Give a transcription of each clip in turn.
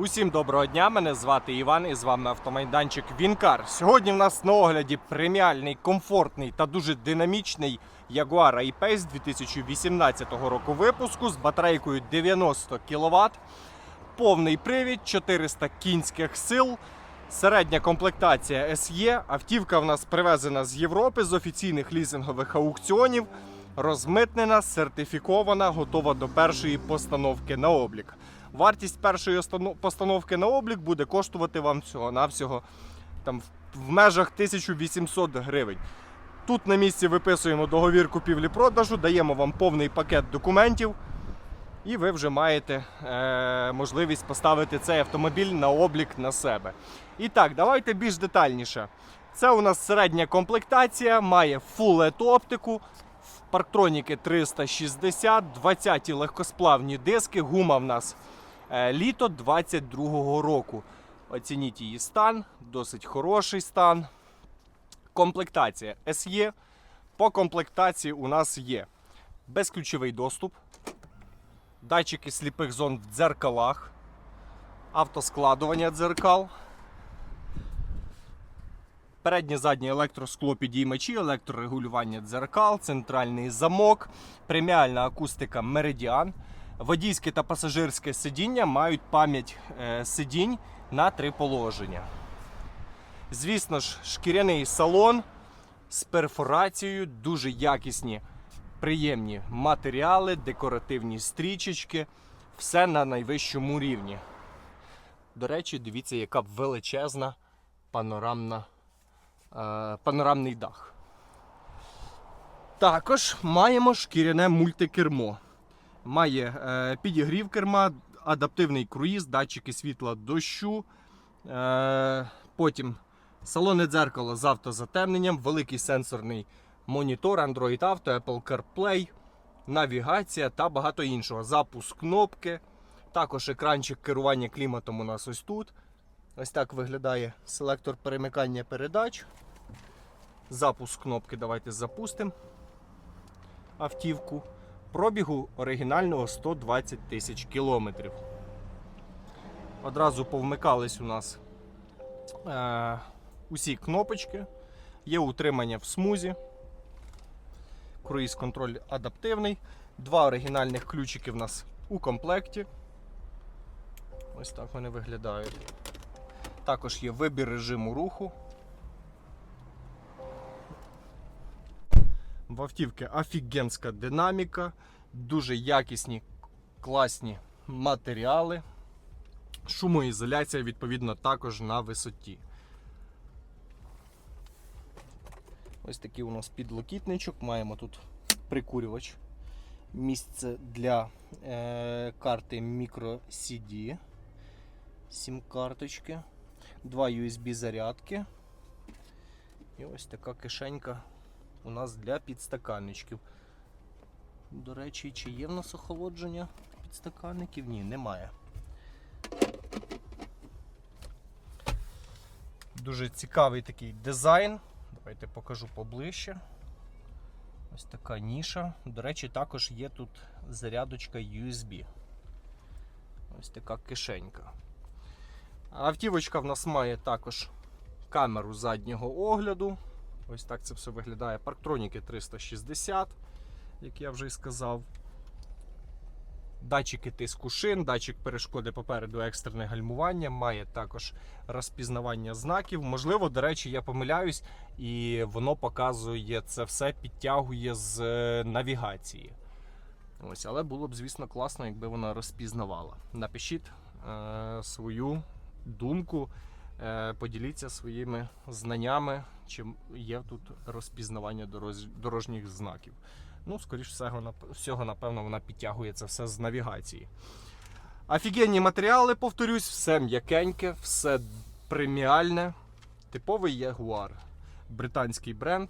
Усім доброго дня, мене звати Іван і з вами автомайданчик Вінкар. Сьогодні в нас на огляді преміальний, комфортний та дуже динамічний Jaguar I-Pace 2018 року випуску з батарейкою 90 кВт, повний привід, 400 кінських сил, середня комплектація SE. Автівка в нас привезена з Європи з офіційних лізингових аукціонів, розмитнена, сертифікована, готова до першої постановки на облік. Вартість першої постановки на облік буде коштувати вам всього-навсього там, в- межах 1800 гривень. Тут на місці виписуємо договір купівлі-продажу, даємо вам повний пакет документів, і ви вже маєте е, можливість поставити цей автомобіль на облік на себе. І так, давайте більш детальніше. Це у нас середня комплектація, має Full LED оптику, парктроніки 360, 20-ті легкосплавні диски, гума в нас літо 22-го року. Оцініть її стан, досить хороший стан. Комплектація SE. По комплектації у нас є безключовий доступ, датчики сліпих зон в дзеркалах, автоскладування дзеркал, переднє заднє електроскло підіймачі, електрорегулювання дзеркал, центральний замок, преміальна акустика Meridian. Водійське та пасажирське сидіння мають пам'ять е, сидінь на три положення. Звісно ж, шкіряний салон з перфорацією, дуже якісні, приємні матеріали, декоративні стрічечки, все на найвищому рівні. До речі, дивіться, яка величезна панорамна, е, панорамний дах. Також маємо шкіряне мультикермо. Має е, підігрів керма, адаптивний круїз, датчики світла дощу. Е, потім салонне дзеркало з автозатемненням, великий сенсорний монітор, Android Auto, Apple CarPlay, навігація та багато іншого. Запуск кнопки. Також екранчик керування кліматом у нас ось тут. Ось так виглядає селектор перемикання передач. Запуск кнопки давайте запустимо автівку. Пробігу оригінального 120 тисяч кілометрів. Одразу повмикались у нас е, усі кнопочки. Є утримання в смузі. Круїз контроль адаптивний. Два оригінальних ключики в нас у комплекті. Ось так вони виглядають. Також є вибір режиму руху. В автівки офігенська динаміка, дуже якісні, класні матеріали. Шумоізоляція, відповідно, також на висоті. Ось такий у нас підлокітничок. Маємо тут прикурювач. Місце для е, карти microCD. Сім карточки. Два USB зарядки. І ось така кишенька у нас для підстаканничків. До речі, чи є в нас охолодження підстаканників? Ні, немає. Дуже цікавий такий дизайн. Давайте покажу поближче. Ось така ніша. До речі, також є тут зарядочка USB. Ось така кишенька. Автівочка в нас має також камеру заднього огляду. Ось так це все виглядає. Парктроніки 360, як я вже і сказав. Датчики тиску шин, датчик перешкоди попереду екстрене гальмування, має також розпізнавання знаків. Можливо, до речі, я помиляюсь, і воно показує це все, підтягує з е, навігації. Ось, але було б, звісно, класно, якби вона розпізнавала. Напишіть е, свою думку, поділіться своїми знаннями, чи є тут розпізнавання дорожніх знаків. Ну, скоріш всього, напевно, вона підтягує це все з навігації. Офігенні матеріали, повторюсь, все м'якеньке, все преміальне. Типовий Jaguar. Британський бренд.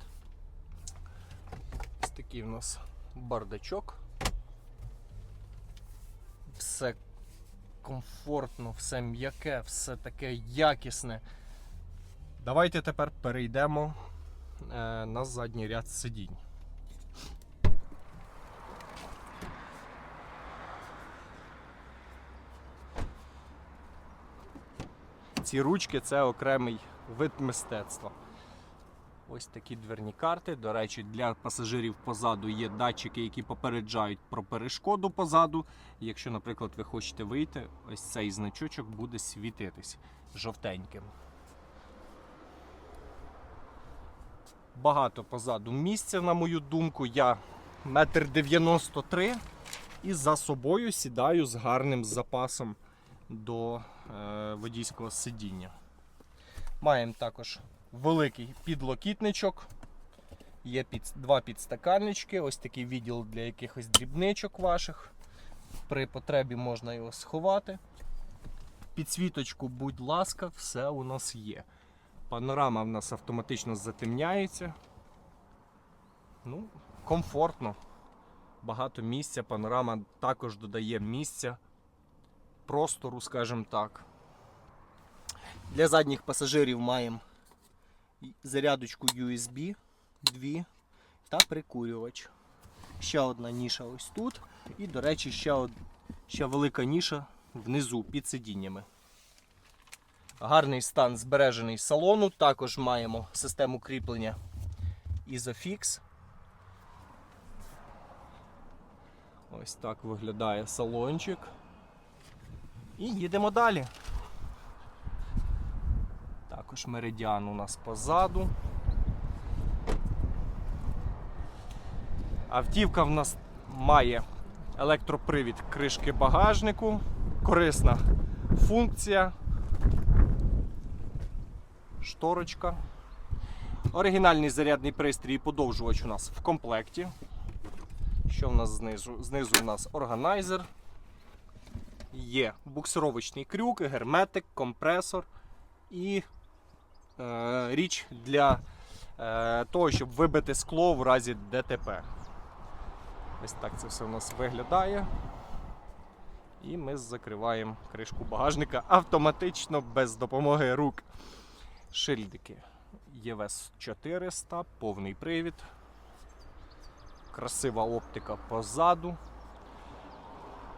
Ось такий у нас бардачок. Все комфортно, все м'яке, все таке якісне. Давайте тепер перейдемо е, на задній ряд сидінь. ці ручки це окремий вид мистецтва. Ось такі дверні карти. До речі, для пасажирів позаду є датчики, які попереджають про перешкоду позаду. Якщо, наприклад, ви хочете вийти, ось цей значочок буде світитись жовтеньким. Багато позаду місця, на мою думку. Я метр дев'яносто три і за собою сідаю з гарним запасом до е, водійського сидіння. Маємо також великий підлокітничок. Є під, два підстаканнички, ось такий відділ для якихось дрібничок ваших. При потребі можна його сховати. Підсвіточку, будь ласка, все у нас є. Панорама в нас автоматично затемняється. Ну, комфортно. Багато місця. Панорама також додає місця, простору, скажімо так. Для задніх пасажирів маємо зарядочку USB, дві та прикурювач. Ще одна ніша ось тут. І, до речі, ще, од... ще велика ніша внизу під сидіннями. Гарний стан збережений салону. Також маємо систему кріплення Isofix. Ось так виглядає салончик. І їдемо далі. Також меридіан у нас позаду. Автівка в нас має електропривід кришки багажнику, корисна функція, шторочка. Оригінальний зарядний пристрій і подовжувач у нас в комплекті. Що в нас знизу? Знизу у нас органайзер. Є буксировочний крюк, герметик, компресор і річ для е, того, щоб вибити скло в разі ДТП. Ось так це все у нас виглядає. І ми закриваємо кришку багажника автоматично без допомоги рук. Шильдики. ЄВС 400, повний привід. Красива оптика позаду.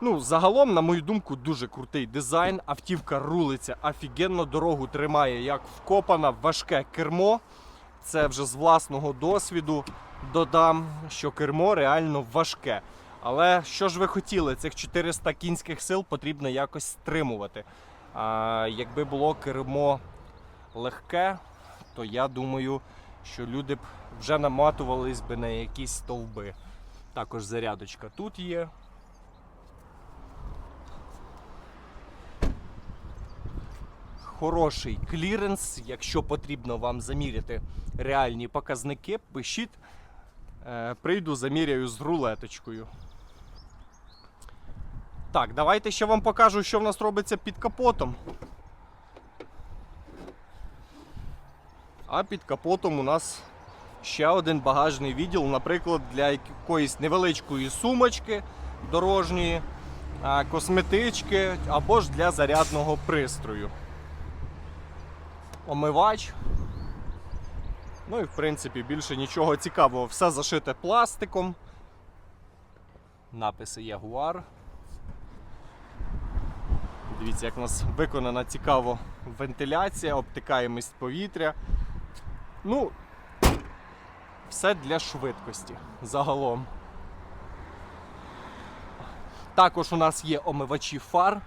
Ну, загалом, на мою думку, дуже крутий дизайн. Автівка рулиться офігенно, дорогу тримає як вкопана, важке кермо. Це вже з власного досвіду додам, що кермо реально важке. Але що ж ви хотіли, цих 400 кінських сил потрібно якось стримувати. А, якби було кермо легке, то я думаю, що люди б вже наматувались би на якісь стовби. Також зарядочка тут є. Хороший кліренс. Якщо потрібно вам заміряти реальні показники, пишіть. Е, Прийду, заміряю з рулеточкою. Так, давайте ще вам покажу, що в нас робиться під капотом. А під капотом у нас ще один багажний відділ, наприклад, для якоїсь невеличкої сумочки дорожньої, косметички або ж для зарядного пристрою. Омивач. Ну і в принципі більше нічого цікавого. Все зашите пластиком. Написи Ягуар. Дивіться, як у нас виконана цікаво вентиляція, обтикаємість повітря. Ну, все для швидкості загалом. Також у нас є омивачі фар,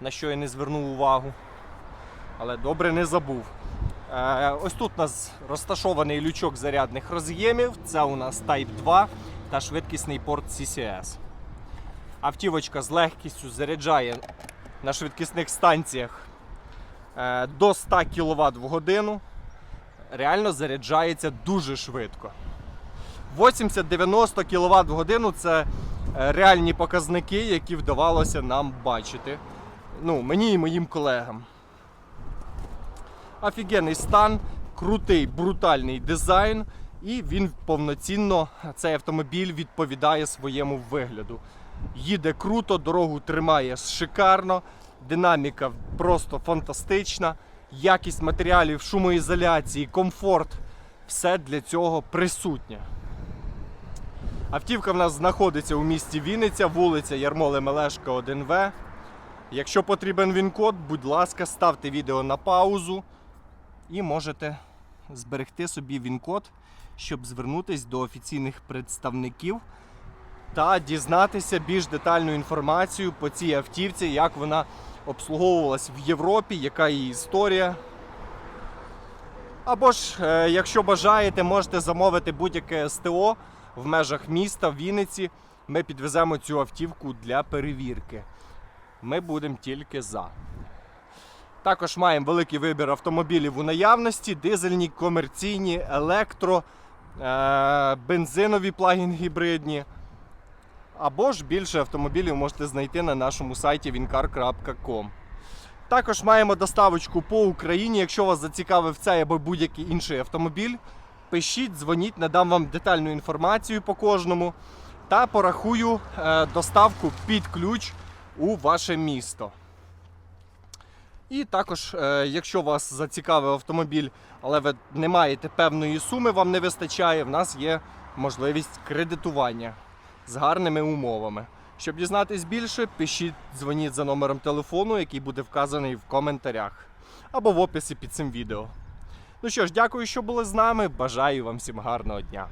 на що я не звернув увагу. Але добре не забув. Е, ось тут у нас розташований лючок зарядних роз'ємів. Це у нас Type 2 та швидкісний порт CCS. Автівочка з легкістю заряджає на швидкісних станціях е, до 100 кВт в годину. Реально заряджається дуже швидко. 80-90 кВт в годину це е, реальні показники, які вдавалося нам бачити. Ну, мені і моїм колегам. Офігенний стан, крутий, брутальний дизайн, і він повноцінно, цей автомобіль відповідає своєму вигляду. Їде круто, дорогу тримає шикарно, динаміка просто фантастична, якість матеріалів, шумоізоляції, комфорт все для цього присутнє. Автівка в нас знаходиться у місті Вінниця, вулиця Ярмоли Мелешка, 1В. Якщо потрібен він-код, будь ласка, ставте відео на паузу і можете зберегти собі він-код, щоб звернутися до офіційних представників та дізнатися більш детальну інформацію по цій автівці, як вона обслуговувалась в Європі, яка її історія. Або ж, е, якщо бажаєте, можете замовити будь-яке СТО в межах міста в Вінниці. Ми підвеземо цю автівку для перевірки. Ми будемо тільки за. Також маємо великий вибір автомобілів у наявності: дизельні, комерційні, електро, е- бензинові плагін гібридні. Або ж більше автомобілів можете знайти на нашому сайті wincar.com. Також маємо доставочку по Україні. Якщо вас зацікавив цей або будь-який інший автомобіль, пишіть, дзвоніть, надам вам детальну інформацію по кожному та порахую е, доставку під ключ у ваше місто. І також, е, якщо вас зацікавив автомобіль, але ви не маєте певної суми, вам не вистачає, в нас є можливість кредитування з гарними умовами. Щоб дізнатись більше, пишіть, дзвоніть за номером телефону, який буде вказаний в коментарях або в описі під цим відео. Ну що ж, дякую, що були з нами. Бажаю вам всім гарного дня.